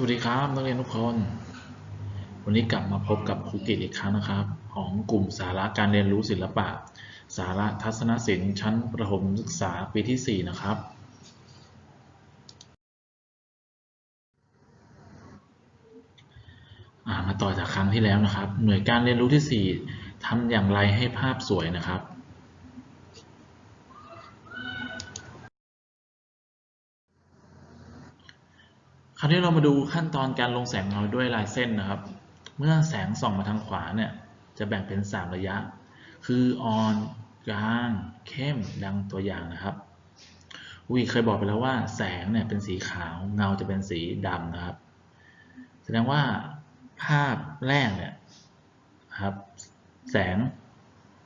สวัสดีครับนักเรียนทุกคน วันนี้กลับมาพบกับครูกิตอีกครั้งนะครับ ของกลุ่มสาระการเรียนรู้ศิลปะ สาระทัศนศิลป์ชั้นประถมศึกษาปีที่ 4 นะครับ มาต่อจากครั้งที่แล้วนะครับ หน่วยการเรียนรู้ที่ 4ทำอย่างไรให้ภาพสวยนะครับ คราวนี้เรามาดูขั้นตอนการลงแสงเงาด้วยลายเส้นนะครับ เมื่อแสงส่องมาทางขวาเนี่ยจะแบ่งเป็น 3 ระยะ คืออ่อนกลางเข้มดังตัวอย่างนะครับวีเคยบอกไปแล้วว่าแสงเนี่ยเป็นสีขาวเงาจะเป็นสีดำนะครับ แสดงว่าภาพแรกเนี่ยครับ แสง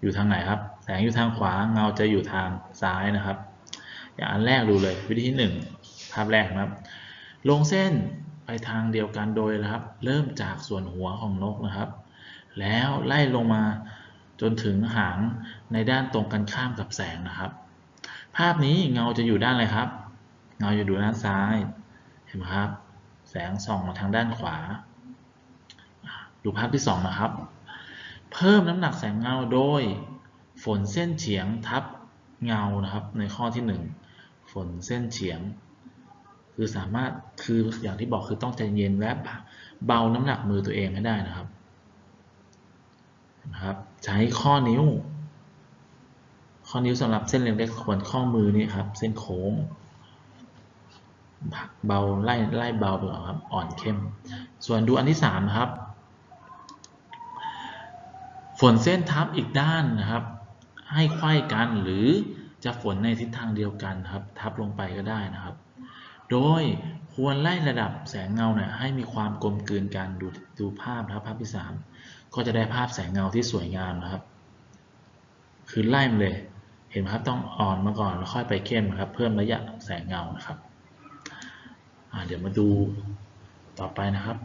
อยู่ทางไหนครับ แสงอยู่ทางขวาเงาจะอยู่ทางซ้ายนะครับ อย่างอันแรกดูเลย วิธีที่หนึ่งภาพแรกนะครับ ลงเส้นไปทางเดียวกันโดยนะครับ เริ่มจากส่วนหัวของนกนะครับ แล้วไล่ลงมาจนถึงหางในด้านตรงกันข้ามกับแสงนะครับ ภาพนี้เงาจะอยู่ด้านอะไรครับ เงาอยู่ด้านซ้าย เห็นไหมครับ แสงส่องมาทางด้านขวา ดูภาพที่ 2 นะครับ เพิ่มน้ำหนักแสงเงาโดยฝนเส้นเฉียงทับเงานะครับ ในข้อที่ 1 ฝนเส้นเฉียง คือสามารถคืออย่างที่บอกคือต้องใจเย็นและเบาน้ำหนักมือตัวเองให้ได้นะครับนะครับ ใช้ข้อนิ้ว ข้อนิ้วสำหรับเส้นเล็กๆส่วนข้อมือนี่ครับ เส้นโค้งผักเบาไล่ไล่เบาไปก่อนครับ อ่อนเข้ม ส่วนดูอันที่สามนะครับฝนเส้นทับอีกด้านนะครับ ให้ไขว้กันหรือจะฝนในทิศทางเดียวกันครับ ทับลงไปก็ได้นะครับ โดยควรไล่ระดับแสงเงาเนี่ยให้มีความกลมกลืนกันดูดูภาพนะครับภาพที่ 3 ก็จะได้ภาพแสงเงาที่สวยงามนะครับ คือไล่มาเลยเห็นไหมครับต้องอ่อนมาก่อนแล้วค่อยไปเข้มนะครับ เพิ่มระยะแสงเงานะครับเดี๋ยวมาดูต่อไปนะครับ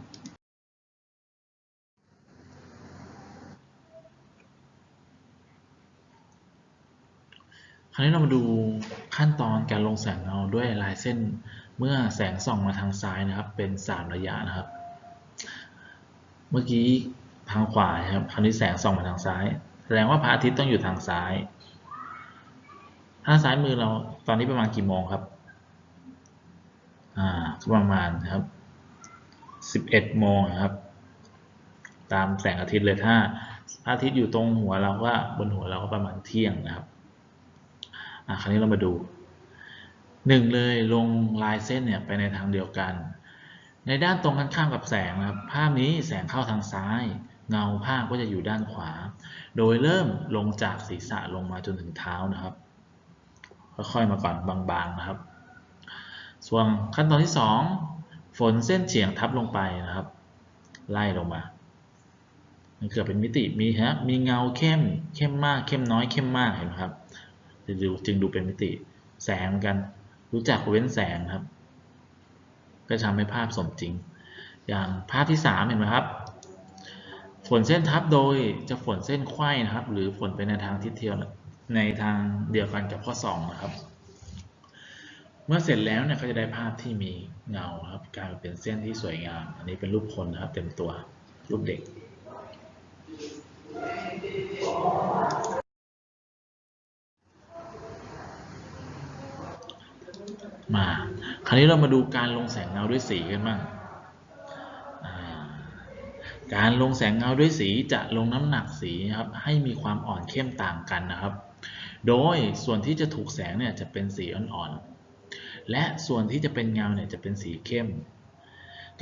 คราวนี้เรามาดูขั้นตอนการลงแสงเงาด้วยลายเส้น เมื่อแสงส่องมาทางซ้ายนะครับ เป็น 3 ระยะนะครับ เมื่อกี้ทางขวาครับคราวนี้แสงส่องมาทางซ้าย แสดงว่าพระอาทิตย์ต้องอยู่ทางซ้าย ถ้าซ้ายมือเราตอนนี้ประมาณกี่โมงครับ อ่าประมาณครับ 11โมงครับ ตามแสงอาทิตย์เลยถ้าพระอาทิตย์อยู่ตรงหัวเราก็บนหัวเราก็ประมาณเที่ยงนะครับ อะคราวนี้เรามาดู หนึ่งเลยลงลายเส้นเนี่ยไปในทางเดียวกัน ในด้านตรงกันข้ามกับแสงนะครับภาพนี้แสงเข้าทางซ้าย เงาภาพก็จะอยู่ด้านขวา โดยเริ่มลงจากศีรษะลงมาจนถึงเท้านะครับ ค่อยๆมาก่อนบางๆนะครับ ส่วนขั้นตอนที่ 2 ฝนเส้นเฉียงทับลงไปนะครับ ไล่ลงมามันเกิดเป็นมิติมีฮะมีเงาเข้มเข้มมากเข้มน้อยเข้มมากเห็นไหมครับจึงดูจึงดูเป็นมิติแสงเหมือนกัน รู้จักเว้นแสงครับ ก็ทำให้ภาพสมจริง อย่างภาพที่ 3 เห็นไหมครับ ฝนเส้นทับโดยจะฝนเส้นไขว้นะครับ หรือฝนไปในทางทิศเทียวในทางเดียวกันกับข้อ 2 นะครับ เมื่อเสร็จแล้วเนี่ยก็จะได้ภาพที่มีเงาครับกลายเป็นเส้นที่สวยงาม อันนี้เป็นรูปคนนะครับ เต็มตัวรูปเด็ก มา คราวนี้เรามาดูการลงแสงเงาด้วยสีกันบ้างการลงแสงเงาด้วยสีจะลงน้ำหนักสีครับให้มีความอ่อนเข้มต่างกันนะครับ โดยส่วนที่จะถูกแสงเนี่ยจะเป็นสีอ่อนๆ และส่วนที่จะเป็นเงาเนี่ยจะเป็นสีเข้ม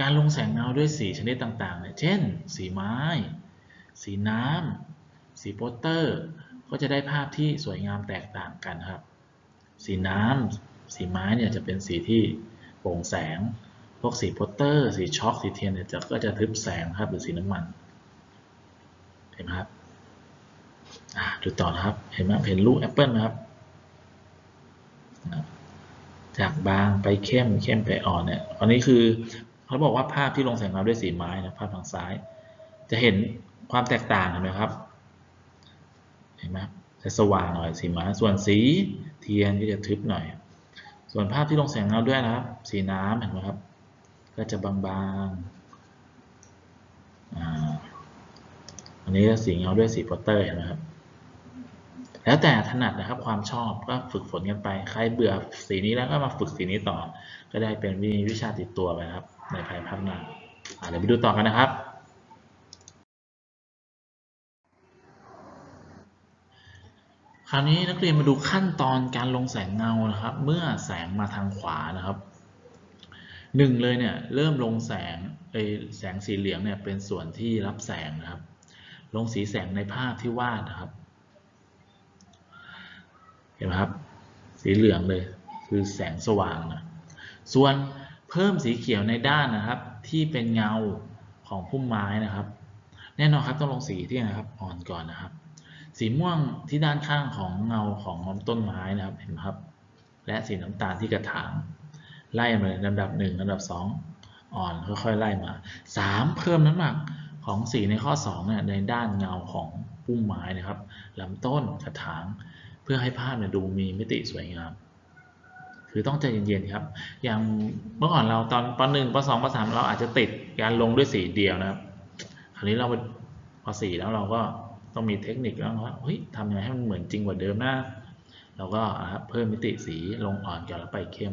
การลงแสงเงาด้วยสีชนิดต่างๆเนี่ยเช่น สีไม้ สีน้ำ สีโปสเตอร์ ก็จะได้ภาพที่สวยงามแตกต่างกันครับ สีน้ำ สีไม้เนี่ยจะเป็นสีที่โปร่งแสง พวกสีโปสเตอร์ สีช็อกสีเทียนเนี่ยจะก็จะทึบแสงครับหรือสีน้ำมัน เห็นไหมครับดูต่อนะครับ เห็นไหมเห็นลูกแอปเปิลนะครับ จากบางไปเข้ม เข้มไปอ่อนเนี่ย อันนี้คือเขาบอกว่าภาพที่ลงแสงเงาด้วยสีไม้นะภาพทางซ้าย จะเห็นความแตกต่างเห็นไหมครับ เห็นไหมจะสว่างหน่อยสีไม้ ส่วนสีเทียนก็จะทึบหน่อย ส่วนภาพที่ลงแสงเงาด้วยนะครับ สีน้ำเห็นไหมครับ ก็จะบางๆอันนี้ก็สีเงาด้วยสีโปสเตอร์เห็นะครับแล้วแต่ถนัดนะครับความชอบก็ฝึกฝนกันไป ใครเบื่อสีนี้แล้วก็มาฝึกสีนี้ต่อ ก็ได้เป็นวิวิชาติดตัวไปครับ ในภายภาคหน้าเดี๋ยวไปดูต่อกันนะครับ คราวนี้นักเรียนมาดูขั้นตอนการลงแสงเงานะครับ เมื่อแสงมาทางขวานะครับหนึ่งเลยเนี่ยเริ่มลงแสงไอแสงสีเหลืองเนี่ยเป็นส่วนที่รับแสงนะครับ ลงสีแสงในภาพที่วาดนะครับ เห็นไหมครับ สีเหลืองเลยคือแสงสว่างนะส่วนเพิ่มสีเขียวในด้านนะครับ ที่เป็นเงาของพุ่มไม้นะครับ แน่นอนครับต้องลงสีที่นะครับอ่อนก่อนนะครับ สีม่วงที่ด้านข้างของเงาของต้นไม้นะครับ เห็นไหมครับ และสีน้ำตาลที่กระถาง ไล่มาลยลำดับ1ลำดับ2อ่อนค่อยๆไล่มา3เพิ่มน้ำหนักของสีในข้อ2เนี่ยในด้านเงาของพุ่มไม้นะครับลำต้นกระถาง เพื่อให้ภาพเนี่ยดูมีมิติสวยงาม คือต้องใจเย็นๆครับ อย่างเมื่อก่อนเราตอนป .1 ป .2 ป .3 เราอาจจะติดการลงด้วยสีเดียวนะครับ คราวนี้เราพอสีแล้วเราก็ ต้องมีเทคนิคแล้วว่าเฮ้ยทำยังไงให้มันเหมือนจริงกว่าเดิมนะเราก็เพิ่มมิติสีลงอ่อนก่อนแล้วไปเข้ม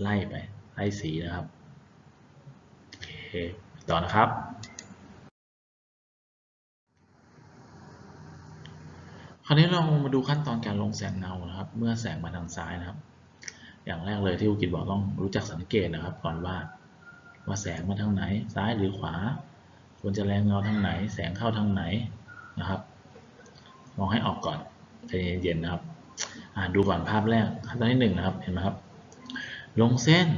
ไล่ไปไล่สีนะครับโอเคต่อนะครับ คราวนี้เรามาดูขั้นตอนการลงแสงเงานะครับ เมื่อแสงมาทางซ้ายนะครับ อย่างแรกเลยที่อุกิจบอกต้องรู้จักสังเกตนะครับก่อนว่าว่าแสงมาทางไหนซ้ายหรือขวาควรจะแรงเงาทางไหน แสงเข้าทางไหน นะครับ มองให้ออกก่อนใจเย็นๆนะครับดูก่อนภาพแรกขั้นตอนที่หนึ่งนะครับเห็นไหมครับ ลงเส้น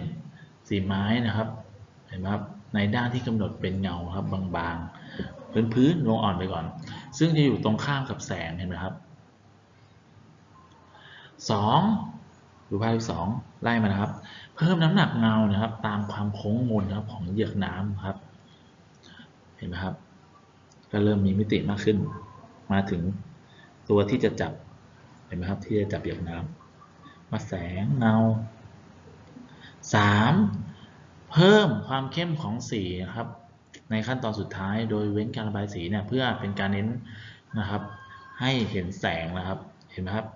สีไม้นะครับเห็นไหมครับในด้านที่กำหนดเป็นเงาครับบางๆพื้นพื้นลงอ่อนไปก่อน ซึ่งจะอยู่ตรงข้ามกับแสงเห็นไหมครับสองดูภาพที่สองไล่มานะครับ เพิ่มน้ำหนักเงานะครับ ตามความโค้งมนนะครับของเหยือกน้ำครับ เห็นไหมครับ ก็เริ่มมีมิติมากขึ้น มาถึงตัวที่จะจับเห็นไหมครับ ที่จะจับเหยือกน้ำมาแสงเงา 3. เพิ่มความเข้มของสีนะครับ ในขั้นตอนสุดท้ายโดยเว้นการระบายสีเนี่ยเพื่อเป็นการเน้นนะครับ ให้เห็นแสงนะครับ เห็นไหมครับ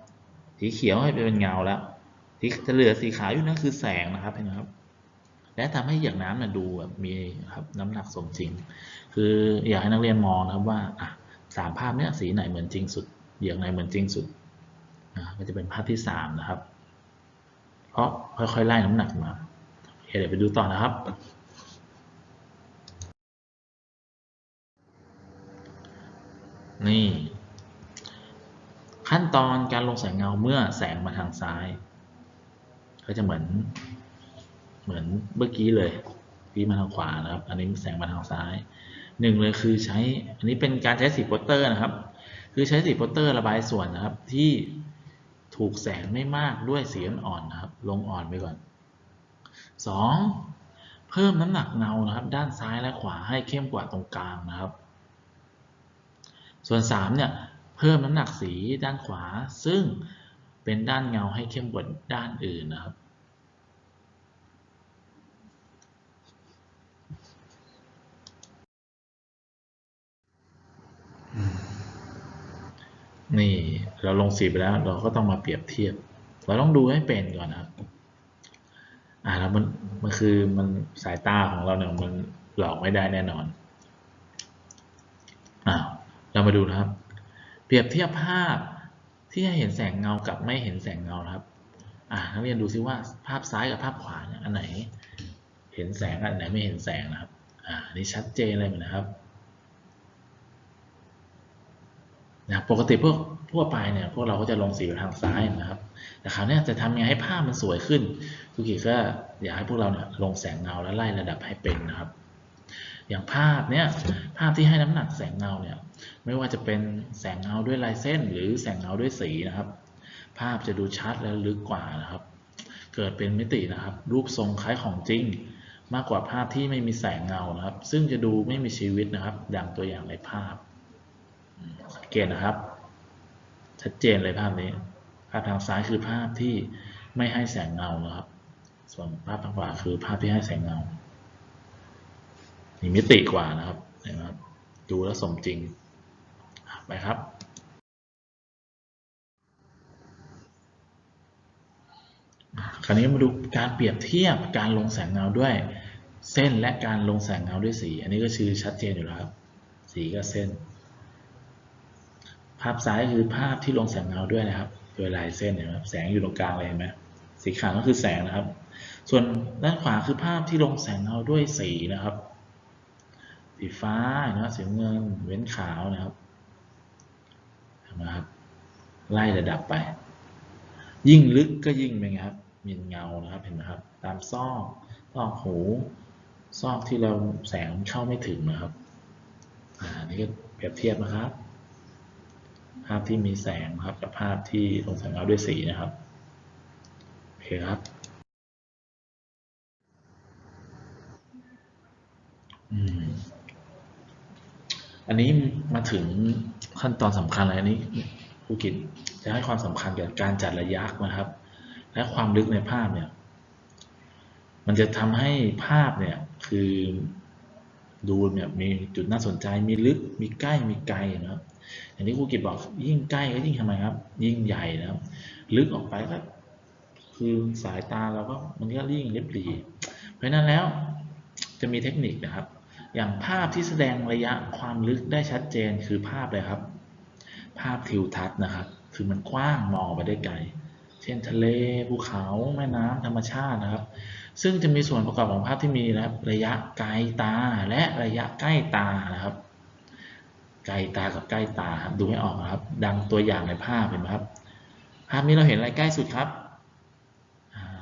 สีเขียวให้เป็นเงาแล้วที่เหลือสีขาวอยู่นั่นคือแสงนะครับเห็นไหมครับ และทำให้เหยือกน้ำเนี่ยดูแบบมีครับน้ำหนักสมจริง คืออยากให้นักเรียนมองนะครับว่าอะสามภาพเนี้ยสีไหนเหมือนจริงสุดเหยือกไหนเหมือนจริงสุดนะก็จะเป็นภาพที่สามนะครับ เพราะค่อยๆไล่น้ำหนักมาเคเดี๋ยวไปดูต่อนะครับนี่ ขั้นตอนการลงแสงเงาเมื่อแสงมาทางซ้าย ก็จะเหมือน เหมือนเมื่อกี้เลยพี่มาทางขวานะครับ อันนี้แสงมาทางซ้ายหนึ่งเลยคือใช้อันนี้เป็นการใช้สีโปสเตอร์นะครับ คือใช้สีโปสเตอร์ระบายส่วนนะครับ ที่ถูกแสงไม่มากด้วยสีอ่อนๆนะครับ ลงอ่อนไปก่อน 2. เพิ่มน้ำหนักเงานะครับ ด้านซ้ายและขวาให้เข้มกว่าตรงกลางนะครับ ส่วน 3 เนี่ยเพิ่มน้ำหนักสีด้านขวา ซึ่งเป็นด้านเงาให้เข้มกว่าด้านอื่นนะครับ นี่เราลงสีไปแล้วเราก็ต้องมาเปรียบเทียบ เราต้องดูให้เป็นก่อนนะครับ อ่าแล้วมันมันคือมันสายตาของเราเนี่ยมันหลอกไม่ได้แน่นอนอ้าวเรามาดูนะครับ เปรียบเทียบภาพที่ให้เห็นแสงเงากับไม่เห็นแสงเงานะครับ อ่านักเรียนดูซิว่าภาพซ้ายกับภาพขวาเนี่ยอันไหน เห็นแสงอันไหนไม่เห็นแสงนะครับ อ่านี่ชัดเจนเลยนะครับ นะปกติพวกทั่วไปเนี่ยพวกเราก็จะลงสีไปทางซ้ายนะครับแต่คราวนี้จะทำยังไงให้ภาพมันสวยขึ้นคุกิก็อยากให้พวกเราเนี่ยลงแสงเงาและไล่ระดับให้เป็นนะครับ อย่างภาพเนี่ยภาพที่ให้น้ำหนักแสงเงาเนี่ยไม่ว่าจะเป็นแสงเงาด้วยลายเส้น หรือแสงเงาด้วยสีนะครับ ภาพจะดูชัดและลึกกว่านะครับ เกิดเป็นมิตินะครับ รูปทรงคล้ายของจริง มากกว่าภาพที่ไม่มีแสงเงานะครับ ซึ่งจะดูไม่มีชีวิตนะครับ ดังตัวอย่างในภาพ เกตนะครับ ชัดเจนเลยภาพนี้ ภาพทางซ้ายคือภาพที่ไม่ให้แสงเงานะครับ ส่วนภาพทางขวาคือภาพที่ให้แสงเงามีมิติกว่านะครับเห็นไหมครับดูแล้วสมจริงไปครับคราวนี้มาดูการเปรียบเทียบการลงแสงเงาด้วยเส้นและการลงแสงเงาด้วยสี อันนี้ก็ชื่อชัดเจนอยู่แล้วครับ สีกับเส้น ภาพซ้ายคือภาพที่ลงแสงเงาด้วยนะครับ โดยลายเส้นเห็นไหมครับแสงอยู่ตรงกลางเลยเห็นไหมสีขาวก็คือแสงนะครับ ส่วนด้านขวาคือภาพที่ลงแสงเงาด้วยสีนะครับ สีฟ้านะสีเงินเว้นขาวนะครับเห็นไหมครับ ไล่ระดับไป ยิ่งลึกก็ยิ่งเป็นไงครับมีเงานะครับเห็นไหมครับ ตามซอกซอกหูซอกที่เราแสงเข้าไม่ถึงนะครับ อ่านี่ก็เปรียบเทียบนะครับ ภาพที่มีแสงครับ กับภาพที่ลงแสงเงาด้วยสีนะครับโอเคครับอันนี้มาถึงขั้นตอนสำคัญเลยอันนี้ผู้กิจจะให้ความสำคัญกับการจัดระยะนะครับ และความลึกในภาพเนี่ย มันจะทำให้ภาพเนี่ยคือดูเนี่ยมีจุดน่าสนใจมีลึกมีใกล้มีไกลนะครับ อย่างที่ครูกิจบอกยิ่งใกล้ก็ยิ่งทำไมครับ ยิ่งใหญ่นะครับ ลึกออกไปก็คือสายตาเราก็มันก็ยิ่งเล็บหลีเพราะฉะนั้นแล้วจะมีเทคนิคนะครับ อย่างภาพที่แสดงระยะความลึกได้ชัดเจนคือภาพเลยครับ ภาพทิวทัศน์นะครับ คือมันกว้างมองไปได้ไกลเช่นทะเลภูเขาแม่น้ำธรรมชาตินะครับ ซึ่งจะมีส่วนประกอบของภาพที่มีนะครับ ระยะไกลตาและระยะใกล้ตานะครับ ไกลตากับใกล้ตาครับดูไม่ออกครับ ดังตัวอย่างในภาพเห็นไหมครับ ภาพนี้เราเห็นอะไรใกล้สุดครับ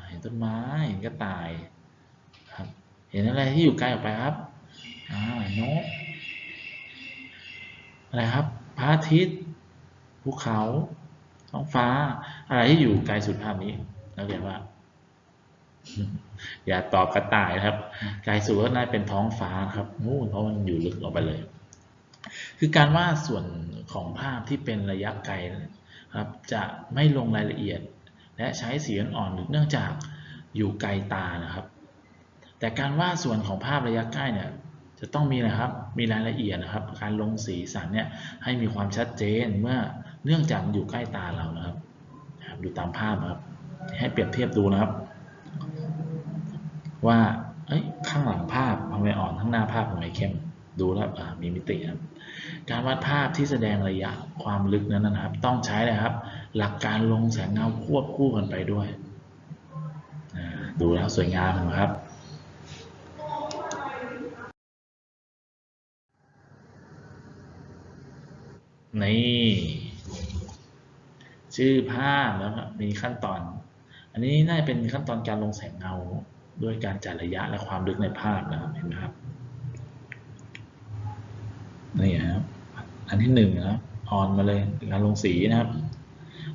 เห็นต้นไม้เห็นกระต่ายครับ เห็นอะไรที่อยู่ไกลออกไปครับนกอะไรครับพระอาทิตย์ภูเขาท้องฟ้า อะไรที่อยู่ไกลสุดภาพนี้นักเรียนว่า อย่าตอบกระต่ายนะครับ ไกลสุดก็น่าเป็นท้องฟ้าครับนู่นเพราะมันอยู่ลึกออกไปเลย คือการวาดส่วนของภาพที่เป็นระยะไกลครับจะไม่ลงรายละเอียด และใช้สีอ่อนเนื่องจากอยู่ไกลตานะครับ แต่การวาดส่วนของภาพระยะใกล้เนี่ยจะต้องมีนะครับมีรายละเอียดนะครับ การลงสีสันเนี่ยให้มีความชัดเจนเมื่อเนื่องจากมันอยู่ใกล้ตาเรานะครับดูตามภาพครับ ให้เปรียบเทียบดูนะครับ ว่าเอ้ข้างหลังภาพทำไมอ่อนข้างหน้าภาพทำไมเข้ม ดูแล้วมีมิติครับการวาดภาพที่แสดงระยะความลึกนั้นนะครับ ต้องใช้เลยครับ หลักการลงแสงเงาควบคู่กันไปด้วย ดูแล้วสวยงามนะครับนี่ชื่อภาพแล้วมีขั้นตอน อันนี้น่าจะเป็นขั้นตอนการลงแสงเงาด้วยการจัดระยะและความลึกในภาพนะครับเห็นไหมครับ นี่นะครับอันที่หนึ่งนะครับออนมาเลยการลงสีนะครับ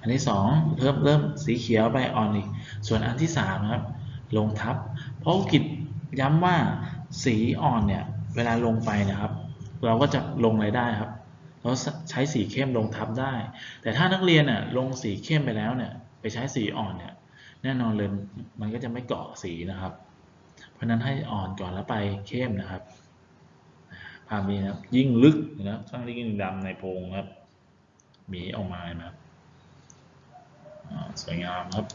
อันที่สองเริ่มเริ่มสีเขียวไปอ่อนอีก ส่วนอันที่สามนะครับ ลงทับ เพราะกิจย้ำว่าสีอ่อนเนี่ยเวลาลงไปนะครับ เราก็จะลงอะไรได้ครับ เราใช้สีเข้มลงทับได้ แต่ถ้านักเรียนน่ะลงสีเข้มไปแล้วเนี่ยไปใช้สีอ่อนเนี่ยแน่นอนเลยมันก็จะไม่เกาะสีนะครับ เพราะนั้นให้อ่อนก่อนแล้วไปเข้มนะครับ ภาพนี้นะครับ ยิ่งลึกนะครับข้างนี้ยิ่งดำในโพรงครับ มีออกมานะครับสวยงามครับ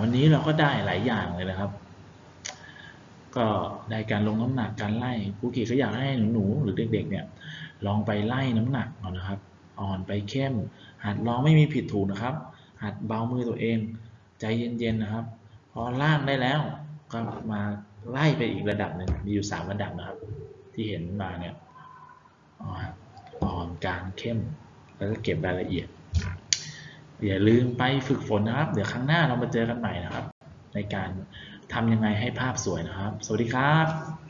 วันนี้เราก็ได้หลายอย่างเลยนะครับ ก็ได้การลงน้ำหนักการไล่ครูกีก็อยากให้หนูๆหรือเด็กๆ เนี่ย ลองไปไล่น้ำหนักเอานะครับ อ่อนไปเข้ม หัดลองไม่มีผิดถูกนะครับ หัดเบามือตัวเอง ใจเย็นๆนะครับ พอล่างได้แล้วก็มา ไล่ไปอีกระดับหนึ่งมีอยู่สามระดับนะครับ ที่เห็นมาเนี่ยอ่อนอ่อนกลางเข้ม แล้วก็เก็บรายละเอียด อย่าลืมไปฝึกฝนนะครับ เดี๋ยวครั้งหน้าเรามาเจอกันใหม่นะครับ ในการทำยังไงให้ภาพสวยนะครับ สวัสดีครับ